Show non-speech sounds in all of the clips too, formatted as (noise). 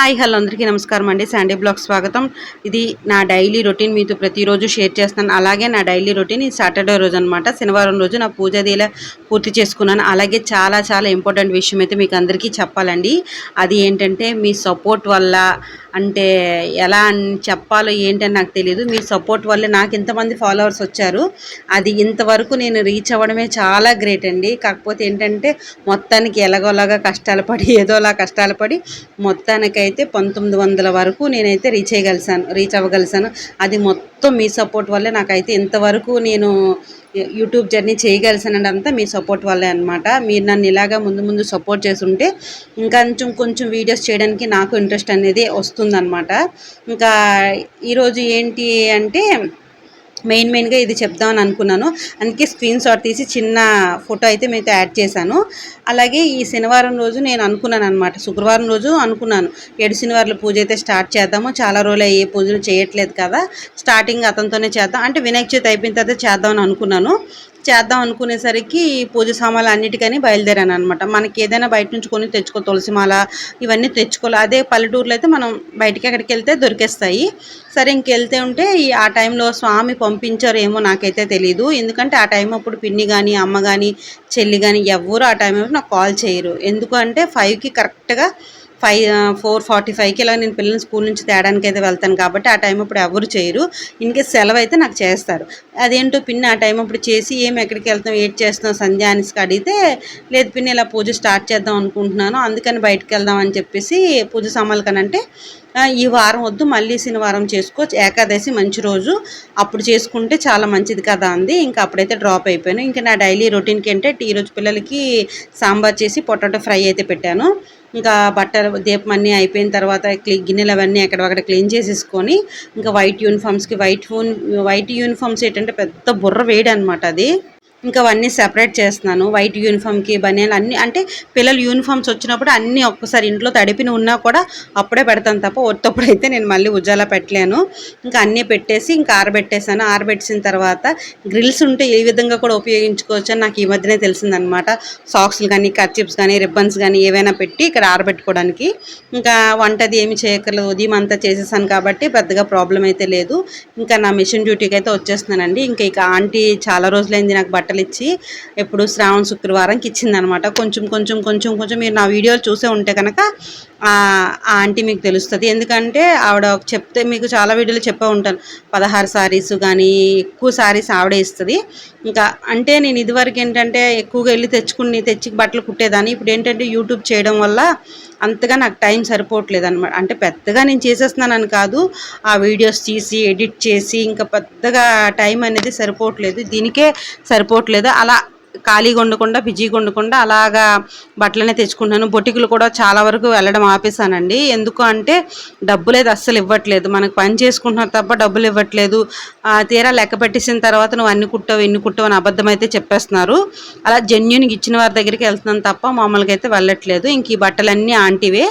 Hi hello అందరికీ నమస్కారం అండి. శాండీ బ్లాగ్ స్వాగతం. ఇది నా డైలీ రొటీన్ మీతో ప్రతిరోజు షేర్ చేస్తాను. అలాగే నా డైలీ రొటీన్ ఈ సాటర్డే రోజు అనమాట శనివారం రోజు నా పూజ దీల పూర్తి చేసుకున్నాను. అలాగే చాలా చాలా ఇంపార్టెంట్ విషయం అయితే మీకు అందరికీ చెప్పాలండి. అది ఏంటంటే మీ సపోర్ట్ వల్ల అంటే ఎలా అని చెప్పాలో ఏంటని నాకు తెలియదు మీ సపోర్ట్ వల్ల నాకు ఇంతమంది ఫాలోవర్స్ వచ్చారు. అది ఇంతవరకు నేను రీచ్ అవ్వడమే చాలా గ్రేట్ అండి. కాకపోతే ఏంటంటే మొత్తానికి ఎలాగోలాగా కష్టాలు పడి ఏదోలా కష్టాలు పడి మొత్తానికైతే పంతొమ్మిది వందల వరకు నేనైతే రీచ్ అయ్యగలిసాను రీచ్ అవ్వగలిసాను. అది మొత్తం మీ సపోర్ట్ వల్లే నాకైతే ఇంతవరకు నేను యూట్యూబ్ జర్నీ చేయగలిసానంతా మీ సపోర్ట్ వల్లే అనమాట మీరు నన్ను ఇలాగా ముందు ముందు సపోర్ట్ చేస్తుంటే ఇంకా కొంచెం కొంచెం వీడియోస్ చేయడానికి నాకు ఇంట్రెస్ట్ అనేది వస్తుందన్నమాట. ఇంకా ఈరోజు ఏంటి అంటే మెయిన్ మెయిన్గా ఇది చెప్దామని అనుకున్నాను. అందుకే స్క్రీన్ షాట్ తీసి చిన్న ఫోటో అయితే మీతో యాడ్ చేశాను. అలాగే ఈ శనివారం రోజు నేను అనుకున్నాను అనమాట శుక్రవారం రోజు అనుకున్నాను. ఏడు శనివారాల పూజ అయితే స్టార్ట్ చేద్దాము. చాలా రోజులు ఏ పూజలు చేయట్లేదు కదా. స్టార్టింగ్ అతనితోనే చేద్దాం. అంటే వినాయక చవితి అయిపోయిన తర్వాత చేద్దామని అనుకున్నాను. చేద్దాం అనుకునేసరికి పూజ సామాన్లు అన్నిటికని బయలుదేరాను అనమాట మనకి ఏదైనా బయట నుంచి కొని తెచ్చుకో తులసిమాల ఇవన్నీ తెచ్చుకోవాలి. అదే పల్లెటూరులో అయితే మనం బయటికి ఎక్కడికి వెళ్తే దొరికేస్తాయి. సరే ఇంకెళ్తే ఉంటే ఆ టైంలో స్వామి పంపించారు ఏమో నాకైతే తెలియదు ఎందుకంటే ఆ టైం అప్పుడు పిన్ని కానీ అమ్మ కానీ చెల్లి కానీ ఎవ్వరు ఆ టైం నాకు కాల్ చేయరు. ఎందుకంటే ఫైవ్కి కరెక్ట్గా ఫైవ్ ఫోర్ ఫార్టీ ఫైవ్కి ఇలా నేను పిల్లల్ని స్కూల్ నుంచి తేడానికి అయితే వెళ్తాను కాబట్టి ఆ టైం అప్పుడు ఎవరు చేయరు. ఇన్కేస్ సెలవు అయితే నాకు చేస్తారు. అదేంటో పిన్ని ఆ టైం అప్పుడు చేసి ఏం ఎక్కడికి వెళ్తాం ఏడ్ చేస్తున్నాం సంధ్యా అనేసి అడిగితే లేదు పిన్ని ఇలా పూజ స్టార్ట్ చేద్దాం అనుకుంటున్నాను అందుకని బయటకు వెళ్దాం అని చెప్పేసి పూజ సామాన్లు కనంటే ఈ వారం వద్దు మళ్ళీ శనివారం చేసుకోవచ్చు ఏకాదశి మంచి రోజు. అప్పుడు చేసుకుంటే చాలా మంచిది కదా అంది. ఇంకా అప్పుడైతే డ్రాప్ అయిపోయాను. ఇంకా నా డైలీ రొటీన్కి అంటే ఈరోజు పిల్లలకి సాంబార్ చేసి పొటాటో ఫ్రై అయితే పెట్టాను. ఇంకా బట్టలు దీపం అన్నీ అయిపోయిన తర్వాత క్లీ గిన్నెలు అవన్నీ ఎక్కడక్కడ క్లీన్ చేసేసుకొని ఇంకా వైట్ యూనిఫామ్స్కి వైట్ వైట్ యూనిఫామ్స్ ఏంటంటే పెద్ద బుర్ర వేడి అనమాట అది. ఇంకా అవన్నీ సెపరేట్ చేస్తున్నాను. వైట్ యూనిఫామ్కి బనియన్ అన్ని అంటే పిల్లలు యూనిఫామ్స్ వచ్చినప్పుడు అన్నీ ఒక్కసారి ఇంట్లో తడిపిన ఉన్నా కూడా అప్పుడే పెడతాను తప్ప ఒత్తప్పుడు అయితే నేను మళ్ళీ ఉజ్జాలా పెట్టలేను. ఇంకా అన్నీ పెట్టేసి ఇంకా ఆరబెట్టేసాను ఆరబెట్టిన తర్వాత గ్రిల్స్ ఉంటే ఏ విధంగా కూడా ఉపయోగించుకోవచ్చు అని నాకు ఈ మధ్యనే తెలిసిందనమాట. సాక్స్లు కానీ కర్చిప్స్ కానీ రిబ్బన్స్ కానీ ఏవైనా పెట్టి ఇక్కడ ఆరబెట్టుకోవడానికి. ఇంకా వంటది ఏమి చేయకర్లేదు ఉదయం అంతా చేసేసాను కాబట్టి పెద్దగా ప్రాబ్లం అయితే లేదు. ఇంకా నా మిషన్ డ్యూటీకి అయితే వచ్చేస్తున్నానండి. ఇంకా ఇక ఆంటీ చాలా రోజులైంది నాకు బట్ట బట్టలు ఇచ్చి ఎప్పుడు శ్రావణ శుక్రవారంకి ఇచ్చిందనమాట కొంచెం కొంచెం కొంచెం కొంచెం మీరు నా వీడియోలు చూసే ఉంటే కనుక ఆ ఆంటీ మీకు తెలుస్తుంది. ఎందుకంటే ఆవిడ చెప్తే మీకు చాలా వీడియోలు చెప్పే ఉంటాను పదహారు శారీస్ కానీ ఎక్కువ శారీస్ ఆవిడే ఇస్తుంది. ఇంకా అంటే నేను ఇదివరకు ఏంటంటే ఎక్కువగా వెళ్ళి తెచ్చుకుని తెచ్చి బట్టలు కుట్టేదాన్ని. ఇప్పుడు ఏంటంటే యూట్యూబ్ చేయడం వల్ల అంతగా నాకు టైం సరిపోవట్లేదు అనమాట అంటే పెద్దగా నేను చేసేస్తున్నానని కాదు. ఆ వీడియోస్ తీసి ఎడిట్ చేసి ఇంకా పెద్దగా టైం అనేది సరిపోవట్లేదు. దీనికే సరిపోవట్లేదు. అలా ఖాళీగా ఉండకుండా బిజీగా ఉండకుండా అలాగా బట్టలనే తెచ్చుకుంటున్నాను. బొటికులు కూడా చాలా వరకు వెళ్ళడం ఆపేసానండి ఎందుకు అంటే డబ్బులు అయితే అస్సలు ఇవ్వట్లేదు. మనకు పని చేసుకుంటున్నారు తప్ప డబ్బులు ఇవ్వట్లేదు. తీరా లెక్క పెట్టేసిన తర్వాత నువ్వు అన్ని కుట్టవు ఎన్ని కుట్టవు అని అబద్ధం అయితే చెప్పేస్తున్నారు. అలా జెన్యున్గా ఇచ్చిన వారి దగ్గరికి వెళ్తున్నాను తప్ప మామూలుగా అయితే వెళ్ళట్లేదు. ఇంక ఈ బట్టలన్నీ ఆంటివే.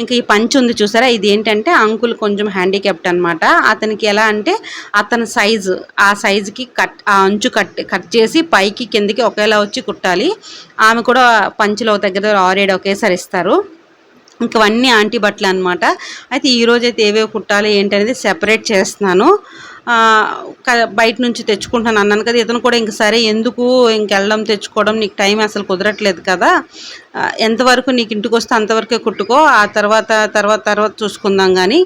ఇంకా ఈ పంచ్ ఉంది చూసారా? ఇది ఏంటంటే అంకుల్ కొంచెం హ్యాండిక్యాప్ట్ అనమాట అతనికి ఎలా అంటే అతని సైజు ఆ సైజుకి కట్ ఆ అంచు కట్ కట్ చేసి పైకి కిందకి ఒకేలా వచ్చి కుట్టాలి. ఆమె కూడా పంచులో దగ్గర ఆరేడు ఒకేసారి ఇస్తారు. ఇంకవన్నీ ఆంటీ బట్టలు అనమాట అయితే ఈరోజు అయితే ఏవేవి కుట్టాలి ఏంటనేది సెపరేట్ చేస్తున్నాను. బయట నుంచి తెచ్చుకుంటాను అన్నాను కదా ఇతను కూడా ఇంక సరే ఎందుకు ఇంకెళ్ళడం తెచ్చుకోవడం నీకు టైం అసలు కుదరట్లేదు కదా. ఎంతవరకు నీకు ఇంటికి వస్తే అంతవరకే కుట్టుకో ఆ తర్వాత తర్వాత తర్వాత చూసుకుందాం కానీ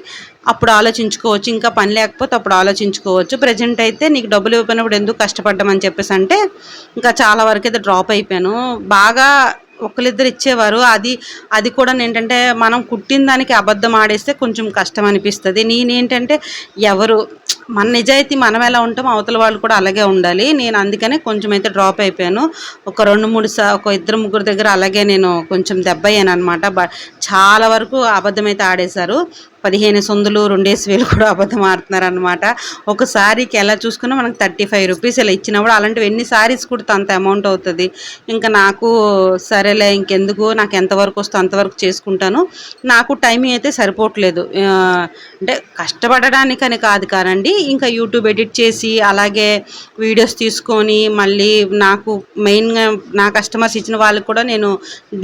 అప్పుడు ఆలోచించుకోవచ్చు. ఇంకా పని లేకపోతే అప్పుడు ఆలోచించుకోవచ్చు. ప్రజెంట్ అయితే నీకు డబ్బులు ఇవ్వకపోయినప్పుడు ఎందుకు కష్టపడ్డామని చెప్పేసి అంటే ఇంకా చాలా వరకు అయితే డ్రాప్ అయిపోయాను. బాగా ఒకరిద్దరు ఇచ్చేవారు. అది అది కూడా ఏంటంటే మనం కుట్టిన దానికి అబద్ధం ఆడేస్తే కొంచెం కష్టం అనిపిస్తుంది. నేనేంటంటే ఎవరు మన నిజాయితీ మనం ఎలా ఉంటామో అవతల వాళ్ళు కూడా అలాగే ఉండాలి. నేను అందుకనే కొంచెం అయితే డ్రాప్ అయిపోయాను. ఒక రెండు మూడు సా ఒక ఇద్దరు ముగ్గురు దగ్గర అలాగే నేను కొంచెం దెబ్బ అయ్యాను అనమాట చాలా వరకు అబద్ధం అయితే ఆడేశారు. పదిహేను సొందులు రెండేసి వేలు కూడా అబద్ధం ఆడుతున్నారనమాట ఒక శారీకి ఎలా చూసుకున్నా మనకు థర్టీ ఫైవ్ రూపీస్ ఇలా ఇచ్చినప్పుడు అలాంటివి ఎన్ని సారీస్ కుడితే అంత అమౌంట్ అవుతుంది. ఇంకా నాకు సరేలే ఇంకెందుకు నాకు ఎంతవరకు వస్తే అంతవరకు చేసుకుంటాను. నాకు టైమింగ్ అయితే సరిపోవట్లేదు. అంటే కష్టపడడానికని కాదు కానండి ఇంకా యూట్యూబ్ ఎడిట్ చేసి అలాగే వీడియోస్ తీసుకొని మళ్ళీ నాకు మెయిన్గా నా కస్టమర్స్ ఇచ్చిన వాళ్ళకి కూడా నేను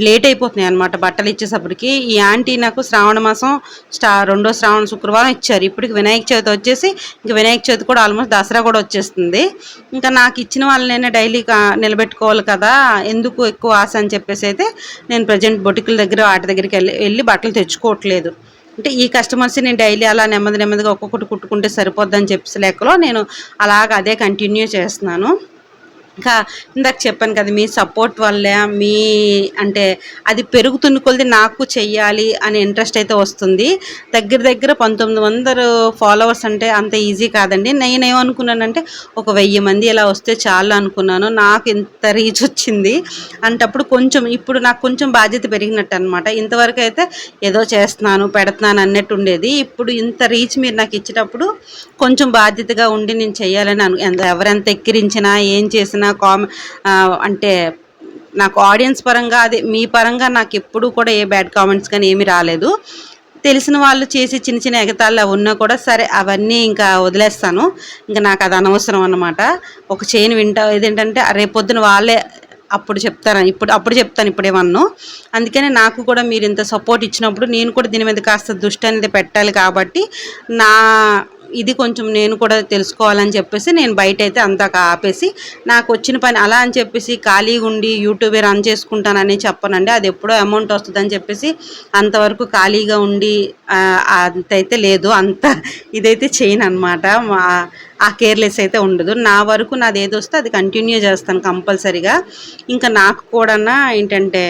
లేట్ అయిపోతున్నాయి అనమాట బట్టలు ఇచ్చేసప్పటికి. ఈ ఆంటీ నాకు శ్రావణ మాసం స్టార్ రెండో శ్రావణ శుక్రవారం ఇచ్చారు. ఇప్పటికి వినాయక చవితి వచ్చేసి ఇంకా వినాయక చవితి కూడా ఆల్మోస్ట్ దసరా కూడా వచ్చేస్తుంది. ఇంకా నాకు ఇచ్చిన వాళ్ళనైనా డైలీ నిలబెట్టుకోవాలి కదా ఎందుకు ఎక్కువ ఆశ అని చెప్పేసి అయితే నేను ప్రజెంట్ బొటికల దగ్గర వాటి దగ్గరికి వెళ్ళి వెళ్ళి బట్టలు తెచ్చుకోవట్లేదు. అంటే ఈ కస్టమర్స్ నేను డైలీ అలా నెమ్మది నెమ్మదిగా ఒక్కొక్కటి కుట్టుకుంటే సరిపోద్దని చెప్పేసి లెక్కలో నేను అలాగ అదే కంటిన్యూ చేస్తున్నాను. ఇంకా ఇందాక చెప్పాను కదా మీ సపోర్ట్ వల్ల మీ అంటే అది పెరుగుతున్న కొలది నాకు చెయ్యాలి అనే ఇంట్రెస్ట్ అయితే వస్తుంది. దగ్గర దగ్గర పంతొమ్మిది వందలు ఫాలోవర్స్ అంటే అంత ఈజీ కాదండి. నేను ఏమనుకున్నానంటే ఒక వెయ్యి మంది ఇలా వస్తే చాలు అనుకున్నాను. నాకు ఇంత రీచ్ వచ్చింది. అంటప్పుడు కొంచెం ఇప్పుడు నాకు కొంచెం బాధ్యత పెరిగినట్టు అనమాట ఇంతవరకు అయితే ఏదో చేస్తున్నాను పెడుతున్నాను అన్నట్టు ఉండేది. ఇప్పుడు ఇంత రీచ్ మీరు నాకు ఇచ్చేటప్పుడు కొంచెం బాధ్యతగా ఉండి నేను చెయ్యాలని అను ఎంత- ఎవరెంత ఎక్కిరించినా ఏం చేసినా కామ కామె అంటే నాకు ఆడియన్స్ పరంగా అదే మీ పరంగా నాకు ఎప్పుడూ కూడా ఏ బ్యాడ్ కామెంట్స్ కానీ ఏమీ రాలేదు. తెలిసిన వాళ్ళు చేసి చిన్న చిన్న ఎగతాళ్ళు అవి ఉన్నా కూడా సరే అవన్నీ ఇంకా వదిలేస్తాను. ఇంకా నాకు అది అనవసరం అనమాట ఒక చైన్ వింటా ఏదేంటంటే రేపొద్దున వాళ్ళే అప్పుడు చెప్తాను ఇప్పుడు అప్పుడు చెప్తాను ఇప్పుడేమన్ను అందుకనే నాకు కూడా మీరు ఇంత సపోర్ట్ ఇచ్చినప్పుడు నేను కూడా దీని మీద కాస్త దృష్టి అనేది పెట్టాలి కాబట్టి నా ఇది కొంచెం నేను కూడా తెలుసుకోవాలని చెప్పేసి నేను బయట అయితే అంతా ఆపేసి నాకు వచ్చిన పని అలా అని చెప్పేసి ఖాళీగా ఉండి యూట్యూబే రన్ చేసుకుంటానని చెప్పనండి. అది ఎప్పుడో అమౌంట్ వస్తుందని చెప్పేసి అంతవరకు ఖాళీగా ఉండి అంతైతే లేదు. అంత ఇదైతే చేయను అనమాట ఆ కేర్లెస్ అయితే ఉండదు. నా వరకు నాది ఏది వస్తే అది కంటిన్యూ చేస్తాను కంపల్సరీగా. ఇంకా నాకు కూడా ఏంటంటే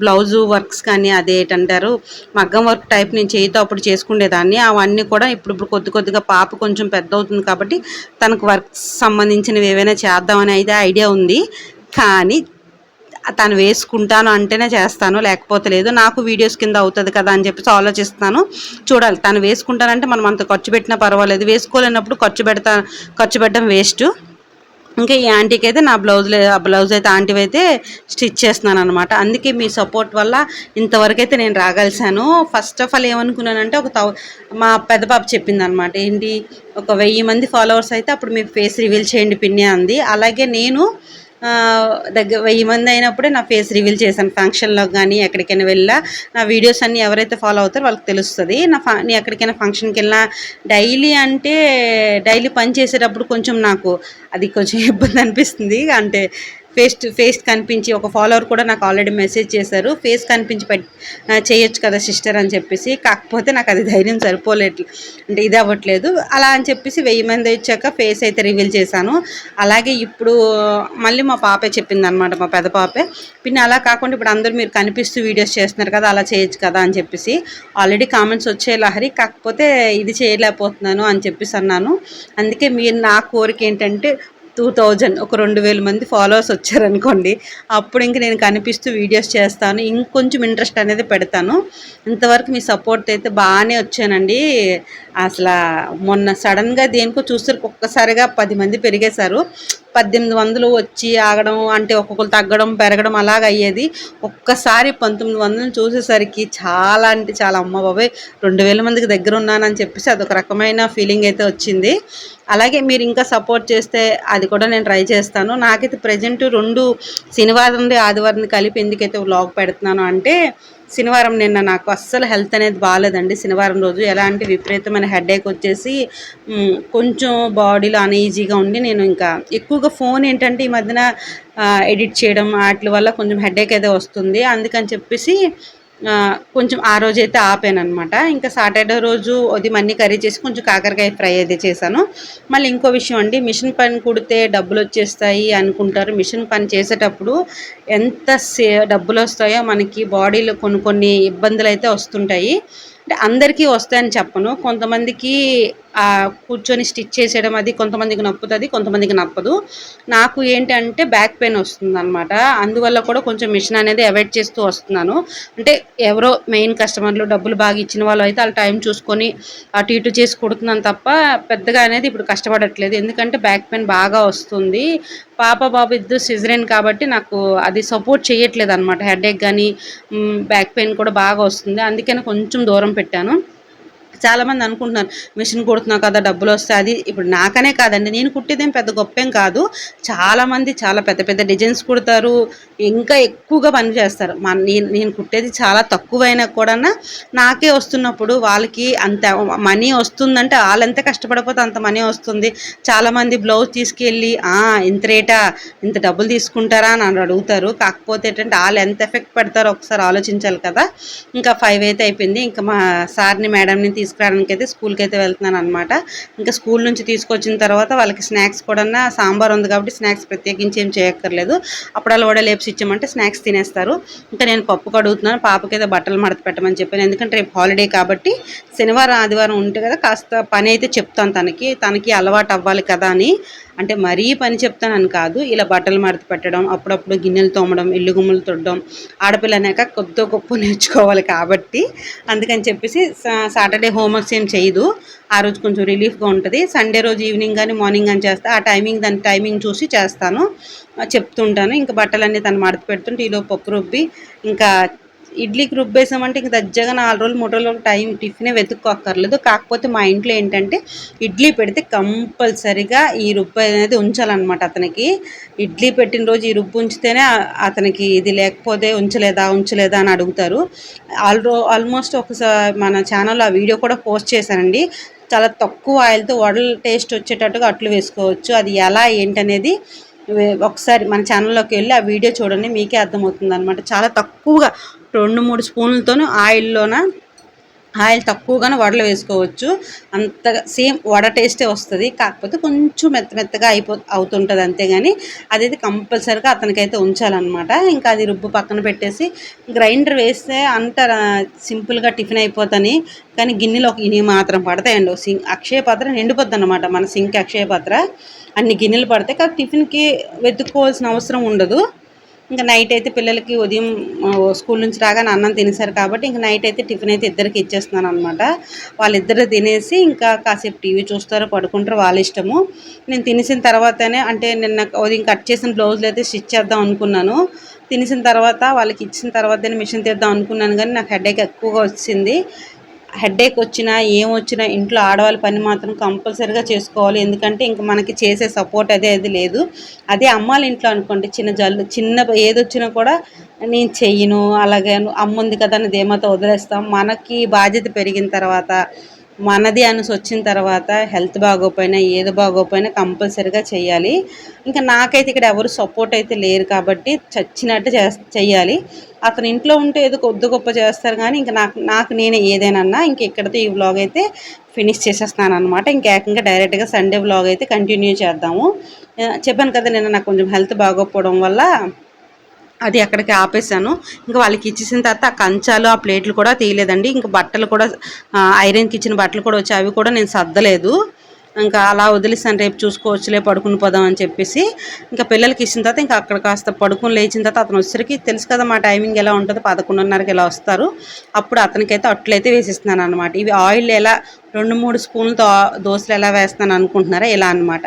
బ్లౌజు వర్క్స్ కానీ అదేంటారు మగ్గం వర్క్ టైప్ నేను చేయితో అప్పుడు చేసుకునేదాన్ని అవన్నీ కూడా ఇప్పుడు ఇప్పుడు కొద్ది కొద్దిగా పాప కొంచెం పెద్ద అవుతుంది కాబట్టి తనకు వర్క్స్ సంబంధించినవి ఏవైనా చేద్దామని అయితే ఐడియా ఉంది. కానీ తను వేసుకుంటాను అంటేనే చేస్తాను లేకపోతే లేదు నాకు వీడియోస్ కింద అవుతుంది కదా అని చెప్పేసి ఆలోచిస్తాను చూడాలి తను వేసుకుంటానంటే మనం అంత ఖర్చు పెట్టినా పర్వాలేదు వేసుకోలేనప్పుడు ఖర్చు పెడతా ఖర్చు పెట్టడం వేస్ట్. ఇంకా ఈ ఆంటీకి అయితే నా బ్లౌజ్ ఆ బ్లౌజ్ అయితే ఆంటీ అయితే స్టిచ్ చేస్తున్నాను అనమాట అందుకే మీ సపోర్ట్ వల్ల ఇంతవరకు అయితే నేను రాగలిసాను ఫస్ట్ ఆఫ్ ఆల్ ఏమనుకున్నానంటే ఒక తౌ మా పెద్ద పాప చెప్పింది అనమాట ఏంటి ఒక వెయ్యి మంది ఫాలోవర్స్ అయితే అప్పుడు మీ ఫేస్ రివీల్ చేయండి పిన్ని అంది. అలాగే నేను దగ్గర వెయ్యి మంది అయినప్పుడే నా ఫేస్ రివీల్ చేశాను. ఫంక్షన్లో కానీ ఎక్కడికైనా వెళ్ళా. నా వీడియోస్ అన్ని ఎవరైతే ఫాలో అవుతారో వాళ్ళకి తెలుస్తుంది. నా ఫ నేను ఎక్కడికైనా ఫంక్షన్కి వెళ్ళినా డైలీ అంటే డైలీ పని చేసేటప్పుడు కొంచెం నాకు అది కొంచెం (laughs) ఇబ్బంది అనిపిస్తుంది. అంటే ఫేస్ టు ఫేస్ కనిపించి ఒక ఫాలోవర్ కూడా నాకు ఆల్రెడీ మెసేజ్ చేశారు. ఫేస్ కనిపించి చేయొచ్చు కదా సిస్టర్ అని చెప్పేసి. కాకపోతే నాకు అది ధైర్యం సరిపోలేదు. అంటే ఇది అవ్వట్లేదు. అలా అని చెప్పేసి వెయ్యి మంది వచ్చాక ఫేస్ అయితే రివీల్ చేశాను. అలాగే ఇప్పుడు మళ్ళీ మా పాపే చెప్పింది అనమాట మా పెద్ద పాపే. పిన్ని అలా కాకుండా ఇప్పుడు అందరూ మీరు కనిపిస్తూ వీడియోస్ చేస్తున్నారు కదా అలా చేయొచ్చు కదా అని చెప్పేసి. ఆల్రెడీ కామెంట్స్ వచ్చే లహరి. కాకపోతే ఇది చేయలేకపోతున్నాను అని చెప్పేసి అన్నాను. అందుకే మీరు నా కోరిక ఏంటంటే టూ థౌజండ్ ఒక రెండు వేల మంది ఫాలోవర్స్ వచ్చారనుకోండి అప్పుడు ఇంక నేను కనిపిస్తూ వీడియోస్ చేస్తాను ఇంకొంచెం ఇంట్రెస్ట్ అనేది పెడతాను. ఇంతవరకు మీ సపోర్ట్ అయితే బాగానే వచ్చానండి. అసలు మొన్న సడన్గా దేనికో చూస్తారు ఒక్కసారిగా పది మంది పెరిగేశారు. పద్దెనిమిది వందలు వచ్చి ఆగడం అంటే ఒక్కొక్కరు తగ్గడం పెరగడం అలాగ అయ్యేది. ఒక్కసారి పంతొమ్మిది వందలు చూసేసరికి చాలా అంటే చాలా అమ్మ బాబాయ్ రెండు వేల మందికి దగ్గర ఉన్నానని చెప్పేసి అదొక రకమైన ఫీలింగ్ అయితే వచ్చింది. అలాగే మీరు ఇంకా సపోర్ట్ చేస్తే అది కూడా నేను ట్రై చేస్తాను. నాకైతే ప్రజెంట్ రెండు శనివారం ఆదివారం కలిపి ఎందుకైతే వ్లాగ్ పెడుతున్నాను అంటే శనివారం నిన్న నాకు అస్సలు హెల్త్ అనేది బాగాలేదండి. శనివారం రోజు ఎలాంటి విపరీతమైన హెడేక్ వచ్చేసి కొంచెం బాడీలో అనీజీగా ఉండి నేను ఇంకా ఎక్కువగా ఫోన్ ఏంటంటే ఈ మధ్యన ఎడిట్ చేయడం వాటి వల్ల కొంచెం హెడేక్ అయితే వస్తుంది. అందుకని చెప్పేసి కొంచెం ఆ రోజు అయితే ఆపాను అనమాట ఇంకా సాటర్డే రోజు ఉదయం అన్ని కర్రీ చేసి కొంచెం కాకరకాయ ఫ్రై అయితే చేశాను. మళ్ళీ ఇంకో విషయం అండి మిషన్ పని కుడితే డబ్బులు వచ్చేస్తాయి అనుకుంటారు. మిషన్ పని చేసేటప్పుడు ఎంత సే డబ్బులు వస్తాయో మనకి బాడీలో కొన్ని కొన్ని ఇబ్బందులు అయితే వస్తుంటాయి. అంటే అందరికీ వస్తాయని చెప్పను. కొంతమందికి కూర్చొని స్టిచ్ చేసేయడం అది కొంతమందికి నప్పుతుంది కొంతమందికి నప్పదు. నాకు ఏంటంటే బ్యాక్ పెయిన్ వస్తుంది అనమాట అందువల్ల కూడా కొంచెం మిషన్ అనేది అవాయిడ్ చేస్తూ వస్తున్నాను. అంటే ఎవరో మెయిన్ కస్టమర్లు డబ్బులు బాగా ఇచ్చిన వాళ్ళు అయితే వాళ్ళ టైం చూసుకొని అటు ఇటు చేసి కుడుతున్నాను తప్ప పెద్దగా అనేది ఇప్పుడు కష్టపడట్లేదు. ఎందుకంటే బ్యాక్ పెయిన్ బాగా వస్తుంది. పాప బాబు ఇద్దరు సిజరేన్ కాబట్టి నాకు అది సపోర్ట్ చేయట్లేదు అనమాట హెడేక్ కానీ బ్యాక్ పెయిన్ కూడా బాగా వస్తుంది. అందుకని కొంచెం దూరం పెట్టాను. చాలామంది అనుకుంటున్నారు మిషన్ కుడుతున్నావు కదా డబ్బులు వస్తాయి అది ఇప్పుడు నాకనే కాదండి. నేను కుట్టేదేం పెద్ద గొప్పేం కాదు. చాలామంది చాలా పెద్ద పెద్ద డిజైన్స్ కుడతారు ఇంకా ఎక్కువగా పని చేస్తారు. మన నేను నేను కుట్టేది చాలా తక్కువైనా కూడా నాకే వస్తున్నప్పుడు వాళ్ళకి అంత మనీ వస్తుందంటే వాళ్ళు ఎంత కష్టపడిపోతే అంత మనీ వస్తుంది. చాలామంది బ్లౌజ్ తీసుకెళ్ళి ఇంత రేటా? ఇంత డబ్బులు తీసుకుంటారా? అని అడుగుతారు. కాకపోతే ఏంటంటే వాళ్ళు ఎంత ఎఫెక్ట్ పెడతారో ఒకసారి ఆలోచించాలి కదా. ఇంకా ఫైవ్ అయితే అయిపోయింది. ఇంకా మా సార్ని మేడంని తీసుకురావడానికి అయితే స్కూల్కి అయితే వెళ్తున్నాను అనమాట ఇంకా స్కూల్ నుంచి తీసుకొచ్చిన తర్వాత వాళ్ళకి స్నాక్స్ కూడా సాంబార్ ఉంది కాబట్టి స్నాక్స్ ప్రత్యేకించి ఏం చేయక్కర్లేదు. అప్పుడు వాళ్ళు వడ లేప్స్ ఇచ్చామంటే స్నాక్స్ తినేస్తారు. ఇంకా నేను పప్పు కడుగుతున్నాను పాపకి అయితే బట్టలు మడత పెట్టమని చెప్పాను. ఎందుకంటే రేపు హాలిడే కాబట్టి శనివారం ఆదివారం ఉంటే కదా కాస్త పని అయితే చెప్తాను తనకి. తనకి అలవాటు అవ్వాలి కదా అని. అంటే మరీ పని చెప్తానని కాదు. ఇలా బట్టలు మడత పెట్టడం అప్పుడప్పుడు గిన్నెలు తోమడం ఇల్లు గుమ్మలు తొడడం ఆడపిల్ల అనేక కొత్త గొప్ప నేర్చుకోవాలి కాబట్టి అందుకని చెప్పేసి సాటర్డే హోంవర్క్స్ ఏం చేయదు. ఆ రోజు కొంచెం రిలీఫ్గా ఉంటుంది. సండే రోజు ఈవినింగ్ కానీ మార్నింగ్ కానీ చేస్తా. ఆ టైమింగ్ దాని టైమింగ్ చూసి చేస్తాను. చెప్తుంటాను. ఇంకా బట్టలన్నీ తను మడత పెడుతుంటే ఈలో పప్పు రుబ్బి ఇంకా ఇడ్లీకి రుబ్బేసామంటే ఇంక దజ్జగా నాలుగు రోజులు మూడు రోజులు టైం టిఫినే వెతుక్కోక్కర్లేదు. కాకపోతే మా ఇంట్లో ఏంటంటే ఇడ్లీ పెడితే కంపల్సరిగా ఈ రుబ్బు అనేది ఉంచాలన్నమాట అతనికి. ఇడ్లీ పెట్టిన రోజు ఈ రుబ్బు ఉంచితేనే అతనికి ఇది లేకపోతే ఉంచలేదా ఉంచలేదా అని అడుగుతారు. ఆల్రో ఆల్మోస్ట్ ఒకసారి మన ఛానల్లో ఆ వీడియో కూడా పోస్ట్ చేశానండి. చాలా తక్కువ ఆయిల్తో వడలు టేస్ట్ వచ్చేటట్టుగా అట్లు వేసుకోవచ్చు. అది ఎలా ఏంటనేది ఒకసారి మన ఛానల్లోకి వెళ్ళి ఆ వీడియో చూడండి మీకే అర్థమవుతుంది అనమాట చాలా తక్కువగా రెండు మూడు స్పూన్లతోనూ ఆయిల్లోన ఆయిల్ తక్కువగానే వడలు వేసుకోవచ్చు. అంతగా సేమ్ వడ టేస్టే వస్తుంది. కాకపోతే కొంచెం మెత్త మెత్తగా అయిపో అవుతుంటుంది అంతేగాని అదైతే కంపల్సరీగా అతనికైతే ఉంచాలన్నమాట. ఇంకా అది రుబ్బు పక్కన పెట్టేసి గ్రైండర్ వేస్తే అంత సింపుల్గా టిఫిన్ అయిపోతాని. కానీ గిన్నెలో ఒక ఇని మాత్రం పడతాయండి. సింక్ అక్షయ పాత్ర నిండిపోద్ది అనమాట మన సింక్ అక్షయ పాత్ర. అన్ని గిన్నెలు పడతాయి. కానీ టిఫిన్కి వెతుక్కోవాల్సిన అవసరం ఉండదు. ఇంకా నైట్ అయితే పిల్లలకి ఉదయం స్కూల్ నుంచి రాగానే అన్నం తినేశారు కాబట్టి ఇంకా నైట్ అయితే టిఫిన్ అయితే ఇద్దరికి ఇచ్చేస్తున్నాను అనమాట వాళ్ళిద్దరు తినేసి ఇంకా కాసేపు టీవీ చూస్తారు పడుకుంటారు వాళ్ళ ఇష్టము. నేను తినేసిన తర్వాతనే అంటే నిన్న ఉదయం కట్ చేసిన బ్లౌజులు అయితే స్టిచ్ చేద్దాం అనుకున్నాను. తినేసిన తర్వాత వాళ్ళకి ఇచ్చిన తర్వాతనే మిషన్ తీద్దాం అనుకున్నాను కానీ నాకు హెడేక్ ఎక్కువగా వచ్చింది. హెడేక్ వచ్చినా ఏం వచ్చినా ఇంట్లో ఆడవాళ్ళ పని మాత్రం కంపల్సరీగా చేసుకోవాలి. ఎందుకంటే ఇంక మనకి చేసే సపోర్ట్ అదే అది లేదు. అదే అమ్మాయిల ఇంట్లో అనుకోండి చిన్న జల్లు చిన్న ఏదొచ్చినా కూడా నేను చెయ్యను అలాగే అమ్మ ఉంది కదా అని ధీమాతో వదిలేస్తాం. మనకి బాధ్యత పెరిగిన తర్వాత మనది అనేసి వచ్చిన తర్వాత హెల్త్ బాగోపోయినా ఏది బాగోపోయినా కంపల్సరీగా చేయాలి. ఇంకా నాకైతే ఇక్కడ ఎవరు సపోర్ట్ అయితే లేరు కాబట్టి చచ్చినట్టు చే చేయాలి అతను ఇంట్లో ఉంటే ఏదో కొద్ది గొప్ప చేస్తారు కానీ ఇంకా నాకు నాకు నేనే ఏదైనా ఇంక ఇక్కడితో ఈ వ్లాగ్ అయితే ఫినిష్ చేసేస్తాను అనమాట ఇంకా ఏకంగా డైరెక్ట్గా సండే వ్లాగ్ అయితే కంటిన్యూ చేద్దాము. చెప్పాను కదా నేను నాకు కొంచెం హెల్త్ బాగోకపోవడం వల్ల అది అక్కడికి ఆపేసాను ఇంకా వాళ్ళకి ఇచ్చేసిన తర్వాత ఆ కంచాలు ఆ ప్లేట్లు కూడా తీయలేదండి. ఇంకా బట్టలు కూడా ఐరన్కి ఇచ్చిన బట్టలు కూడా వచ్చి అవి కూడా నేను సర్దలేదు. ఇంకా అలా వదిలేసాను రేపు చూసుకోవచ్చులే పడుకుని పోదాం అని చెప్పేసి ఇంకా పిల్లలకి ఇచ్చిన తర్వాత ఇంకా అక్కడ కాస్త పడుకుని లేచిన తర్వాత అతను వచ్చేసరికి తెలుసు కదా మా టైమింగ్ ఎలా ఉంటుందో పదకొండున్నరకి ఎలా వస్తారు. అప్పుడు అతనికైతే అట్లయితే వేసిస్తున్నాను అనమాట ఇవి ఆయిల్ ఎలా రెండు మూడు స్పూన్లతో దోశలు ఎలా వేస్తాను అనుకుంటున్నారా ఇలా అనమాట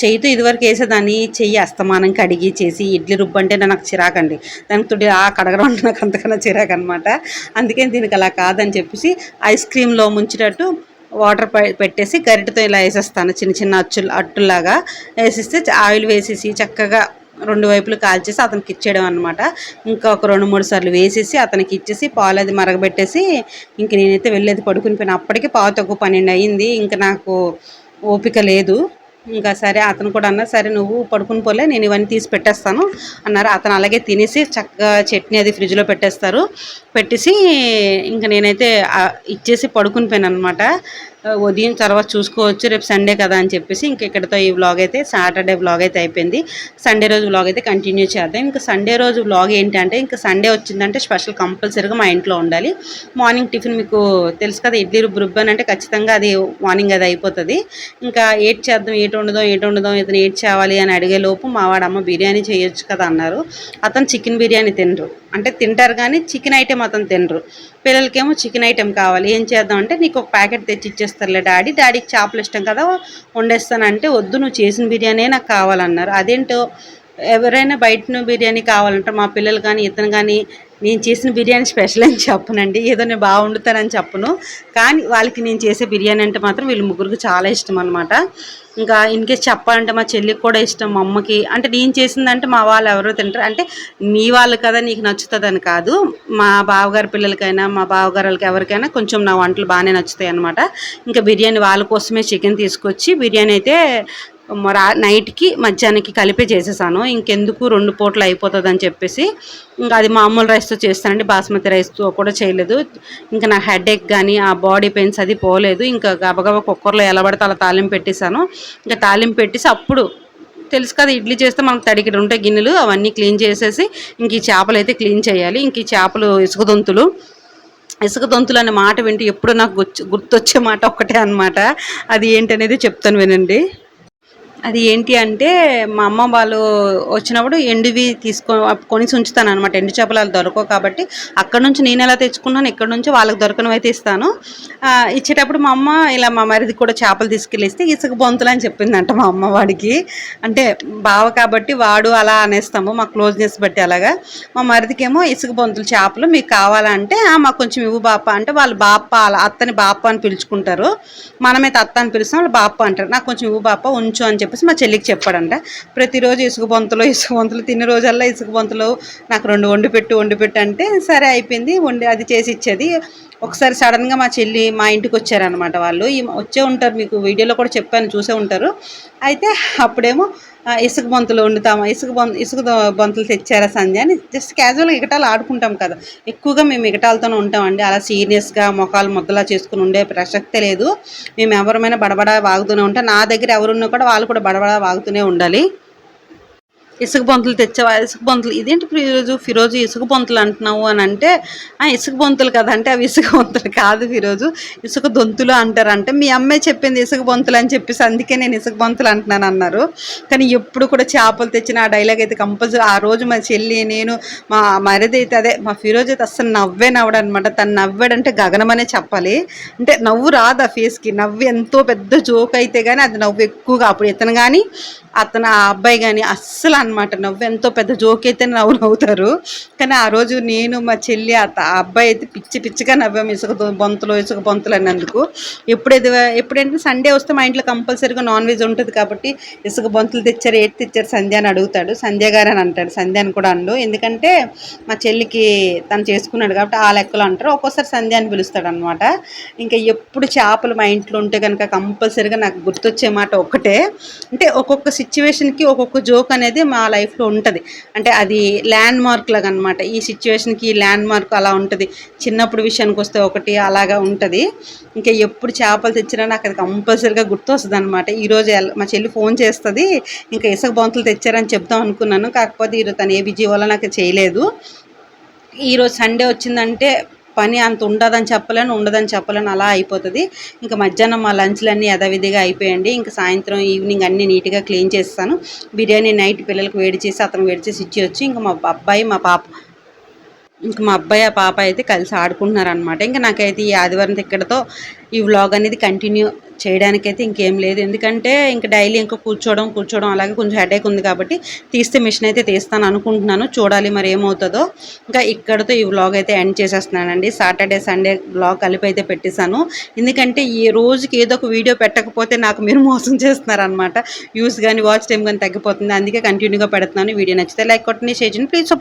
చేయితో ఇదివరకు వేసేదాన్ని చెయ్యి అస్తమానం కడిగి చేసి ఇడ్లీ రుబ్బంటే నాకు చిరాకండి దానికి తుడి ఆ కడగడం అంటే నాకు అంతకన్నా చిరాకు అనమాట అందుకని దీనికి అలా కాదని చెప్పేసి ఐస్ క్రీమ్లో ముంచేటట్టు వాటర్ పెట్టేసి గరిటతో ఇలా వేసేస్తాను. చిన్న చిన్న అచ్చులు అట్టులాగా వేసిస్తే ఆయిల్ వేసేసి చక్కగా రెండు వైపులు కాల్చేసి అతనికి ఇచ్చేయడం అనమాట ఇంకా ఒక రెండు మూడు సార్లు వేసేసి అతనికి ఇచ్చేసి పాలు అది మరగబెట్టేసి ఇంక నేనైతే వెళ్ళేది పడుకుని పోయిన. అప్పటికి పావు తక్కువ పన్నెండు అయ్యింది ఇంకా నాకు ఓపిక లేదు. ఇంకా సరే అతను కూడా అన్నారు సరే నువ్వు పడుకుని పోలే నేను ఇవన్నీ తీసి పెట్టేస్తాను అన్నారు. అతను అలాగే తినేసి చక్కగా చట్నీ అది ఫ్రిడ్జ్లో పెట్టేస్తారు. పెట్టేసి ఇంకా నేనైతే ఇచ్చేసి పడుకుని పోయాను అనమాట ఉదయం తర్వాత చూసుకోవచ్చు రేపు సండే కదా అని చెప్పేసి ఇంక ఇక్కడతో ఈ వ్లాగ్ అయితే సాటర్డే వ్లాగ్ అయితే అయిపోయింది. సండే రోజు వ్లాగ్ అయితే కంటిన్యూ చేద్దాం. ఇంకా సండే రోజు వ్లాగ్ ఏంటంటే ఇంకా సండే వచ్చిందంటే స్పెషల్ కంపల్సరీగా మా ఇంట్లో ఉండాలి. మార్నింగ్ టిఫిన్ మీకు తెలుసు కదా ఇడ్లీ రుబ్బు అంటే ఖచ్చితంగా అది మార్నింగ్ అది అయిపోతుంది. ఇంకా ఏట్ చేద్దాం ఏటు ఉండదాం ఏటు ఉండదాం ఇతను ఏట్ చేయాలి అని అడిగే లోపు మా వాడమ్మ బిర్యానీ చేయొచ్చు కదా అన్నారు. అతను చికెన్ బిర్యానీ తినరు అంటే తింటారు కానీ చికెన్ ఐటెం అతను తినరు. పిల్లలకేమో చికెన్ ఐటెం కావాలి. ఏం చేద్దాం అంటే నీకు ఒక ప్యాకెట్ తెచ్చి ఇచ్చేస్తారులే డాడీ. డాడీకి చేపలు ఇష్టం కదా వండేస్తానంటే వద్దు నువ్వు చేసిన బిర్యానీ నాకు కావాలన్నారు. అదేంటో ఎవరైనా బయట బిర్యానీ కావాలంటే మా పిల్లలు కానీ ఇతను కానీ నేను చేసిన బిర్యానీ స్పెషల్ అని చెప్పనండి. ఏదో నేను బాగా వండుతానని చెప్పను. కానీ వాళ్ళకి నేను చేసే బిర్యానీ అంటే మాత్రం వీళ్ళు ముగ్గురికి చాలా ఇష్టం అనమాట ఇంకా ఇన్ కేస్ చెప్పాలంటే మా చెల్లికి కూడా ఇష్టం మా అమ్మకి. అంటే నేను చేసిందంటే మా వాళ్ళు ఎవరో తింటారు. అంటే నీ వాళ్ళు కదా నీకు నచ్చుతుందని కాదు. మా బావగారి పిల్లలకైనా మా బావగారులకి ఎవరికైనా కొంచెం నా వంటలు బాగానే నచ్చుతాయి అనమాట ఇంకా బిర్యానీ వాళ్ళ కోసమే చికెన్ తీసుకొచ్చి బిర్యానీ అయితే రా నైట్కి మధ్యాహ్నానికి కలిపే చేసేసాను. ఇంకెందుకు రెండు పూటలు అయిపోతుంది అని చెప్పేసి ఇంకా అది మామూలు రైస్తో చేస్తానండి. బాస్మతి రైస్తో కూడా చేయలేదు. ఇంకా నా హెడేక్ కానీ ఆ బాడీ పెయిన్స్ అది పోలేదు. ఇంకా గబగబా కుక్కర్లో ఎలా పడితే అలా తాలింపు పెట్టేశాను. ఇంకా తాలింపు పెట్టేసి అప్పుడు తెలుసు కదా ఇడ్లీ చేస్తే మనకు తడికిడు ఉంటాయి గిన్నెలు అవన్నీ క్లీన్ చేసేసి ఇంక ఈ చేపలు అయితే క్లీన్ చేయాలి. ఇంక ఈ చేపలు ఇసుక దొంతులు. ఇసుక దొంతులు అనే మాట వింటే ఎప్పుడు నాకు గుర్తు గుర్తొచ్చే మాట ఒక్కటే అనమాట అది ఏంటనేది చెప్తాను వినండి. అది ఏంటి అంటే మా అమ్మ వాళ్ళు వచ్చినప్పుడు ఎండువి తీసుకో కొనిసి ఉంచుతాను అనమాట ఎండు చేపలు అలా దొరకవు కాబట్టి అక్కడ నుంచి నేను ఎలా తెచ్చుకున్నాను ఇక్కడ నుంచి వాళ్ళకి దొరకనవి అయితే ఇస్తాను ఇచ్చేటప్పుడు మా అమ్మ ఇలా మా మరిది కూడా చేపలు తీసుకెళ్ళిస్తే ఇసుక బొంతులు అని చెప్పిందంట మా అమ్మ వాడికి. అంటే బావ కాబట్టి వాడు అలా అనేస్తాము మా క్లోజ్నెస్ బట్టి అలాగా. మా మరిదికేమో ఇసుక బొంతులు చేపలు మీకు కావాలంటే మాకు కొంచెం ఇవ్వు బాప అంటే వాళ్ళు బాప అలా అత్తని బాప అని పిలుచుకుంటారు. మనమైతే అత్త అని పిలుస్తాం వాళ్ళు బాప అంటారు. నాకు కొంచెం ఇవ్వు బాప ఉంచు అని చెప్పి చెప్పేసి మా చెల్లికి చెప్పాడంట. ప్రతిరోజు ఇసుక బొంతలు ఇసుక బొంతలు తిన్న రోజల్లా ఇసుక బొంతలు నాకు రెండు వండి పెట్టు వండి పెట్టు అంటే సరే అయిపోయింది వండి అది చేసి ఇచ్చేది. ఒకసారి సడన్గా మా చెల్లి మా ఇంటికి వచ్చారనమాట వాళ్ళు. వచ్చే ఉంటారు మీకు వీడియోలో కూడా చెప్పాను చూసే ఉంటారు. అయితే అప్పుడేమో ఇసుక బొంతలు వండుతాము ఇసుక బొంత ఇసుక దొ- బొంతలు తెచ్చారా సంధ్య అని జస్ట్ క్యాజువల్గా ఎగటాలు ఆడుకుంటాం కదా. ఎక్కువగా మేము ఎగటాలతోనే ఉంటామండి. అలా సీరియస్గా మొఖాలు ముద్దలా చేసుకుని ఉండే ప్రసక్తే లేదు. మేము ఎవరమైనా బడబడా వాగుతూనే ఉంటాం. నా దగ్గర ఎవరున్నా కూడా వాళ్ళు కూడా బడబడా వాగుతూనే ఉండాలి. ఇసుక బొంతులు తెచ్చావా? ఇసుక బొంతులు. ఇదేంటి ఫిరోజు ఫిరోజు ఇసుక బొంతులు అంటున్నావు అని అంటే "ఆ, ఇసుక బొంతులు కదా అంటే అవి ఇసుక బొంతులు కాదు ఫిరోజు. ఇసుక దొంతులు అంటారు అంటే మీ అమ్మాయి చెప్పింది ఇసుక బొంతులు అని చెప్పేసి అందుకే నేను ఇసుక బొంతులు అంటున్నాను అన్నారు. కానీ ఎప్పుడు కూడా చేపలు తెచ్చిన ఆ డైలాగ్ అయితే కంపల్సరీ ఆ రోజు మా చెల్లి నేను మా మరిది అయితే అదే మా ఫిరోజ్ అయితే అస్సలు నవ్వే నవ్వడనమాట. తను నవ్వాడంటే గగనమనే చెప్పాలి. అంటే నవ్వు రాదు ఆ ఫేస్కి నవ్వు ఎంతో పెద్ద జోక్ అయితే కానీ అది నవ్వు ఎక్కువగా అప్పుడు ఇతను కానీ అతను ఆ అబ్బాయి కానీ అస్సలు అనమాట నవ్వు. ఎంతో పెద్ద జోక్ అయితే నవ్వు నవ్వుతారు. కానీ ఆ రోజు నేను మా చెల్లి ఆ ఆ అబ్బాయి అయితే పిచ్చి పిచ్చిగా నవ్వాము ఇసుక దొ- బొంతలు ఇసుక బొంతలు అన్నందుకు. ఎప్పుడైతే ఎప్పుడంటే సండే వస్తే మా ఇంట్లో కంపల్సరీగా నాన్ వెజ్ ఉంటుంది కాబట్టి ఇసుక బొంతలు తెచ్చారు ఏది తెచ్చారు సంధ్య అని అడుగుతాడు. సంధ్య గారు అని అంటాడు. సంధ్య అని కూడా అండు. ఎందుకంటే మా చెల్లికి తను చేసుకున్నాడు కాబట్టి ఆ లెక్కలు అంటారు. ఒక్కోసారి సంధ్య అని పిలుస్తాడు అనమాట ఇంకా ఎప్పుడు చేపలు మా ఇంట్లో ఉంటే కనుక కంపల్సరీగా నాకు గుర్తొచ్చే మాట ఒక్కటే. అంటే ఒక్కొక్క సిచ్యువేషన్కి ఒక్కొక్క జోక్ అనేది మా లైఫ్లో ఉంటుంది. అంటే అది ల్యాండ్ మార్క్ లాగా అనమాట ఈ సిచ్యువేషన్కి ఈ ల్యాండ్ మార్క్ అలా ఉంటుంది. చిన్నప్పుడు విషయానికి వస్తే ఒకటి అలాగా ఉంటుంది. ఇంకా ఎప్పుడు చేపలు తెచ్చినా నాకు అది కంపల్సరీగా గుర్తు వస్తుంది అనమాట ఈరోజు మా చెల్లి ఫోన్ చేస్తుంది ఇంకా ఇసుక బొంతలు తెచ్చారని చెప్దాం అనుకున్నాను. కాకపోతే ఈరోజు తను ఏ బిజీ వల్ల నాకు చేయలేదు. ఈరోజు సండే వచ్చిందంటే పని అంత ఉండదని చెప్పలేను ఉండదని చెప్పలేను అలా అయిపోతుంది. ఇంకా మధ్యాహ్నం మా లంచ్లన్నీ యథావిధిగా అయిపోయండి. ఇంకా సాయంత్రం ఈవినింగ్ అన్నీ నీట్గా క్లీన్ చేస్తాను. బిర్యానీ నైట్ పిల్లలకు వేడి చేసి అతను వేడి చేసి ఇచ్చి ఇంకా మా అబ్బాయి మా పాప ఇంకా మా అబ్బాయి ఆ పాప అయితే కలిసి ఆడుకుంటున్నారు అనమాట ఇంకా నాకైతే ఈ ఆదివారం ఇక్కడతో ఈ వ్లాగ్ అనేది కంటిన్యూ చేయడానికైతే ఇంకేం లేదు. ఎందుకంటే ఇంకా డైలీ ఇంకా కూర్చోవడం కూర్చోవడం అలాగే కొంచెం హెడేక్ ఉంది కాబట్టి తీస్తే మిషన్ అయితే తీస్తాను అనుకుంటున్నాను. చూడాలి మరి ఏమవుతుందో. ఇంకా ఇక్కడతో ఈ వ్లాగ్ అయితే ఎండ్ చేసేస్తున్నానండి. సాటర్డే సండే వ్లాగ్ కలిపి అయితే పెట్టేశాను. ఎందుకంటే ఈ రోజుకి ఏదో ఒక వీడియో పెట్టకపోతే నాకు మీరు మోసం చేస్తున్నారనమాట యూస్ కానీ వాచ్ టైం కానీ తగ్గిపోతుంది. అందుకే కంటిన్యూగా పెడుతున్నాను. వీడియో నచ్చితే లైక్ కొట్టండి షేర్ చేయండి. Please support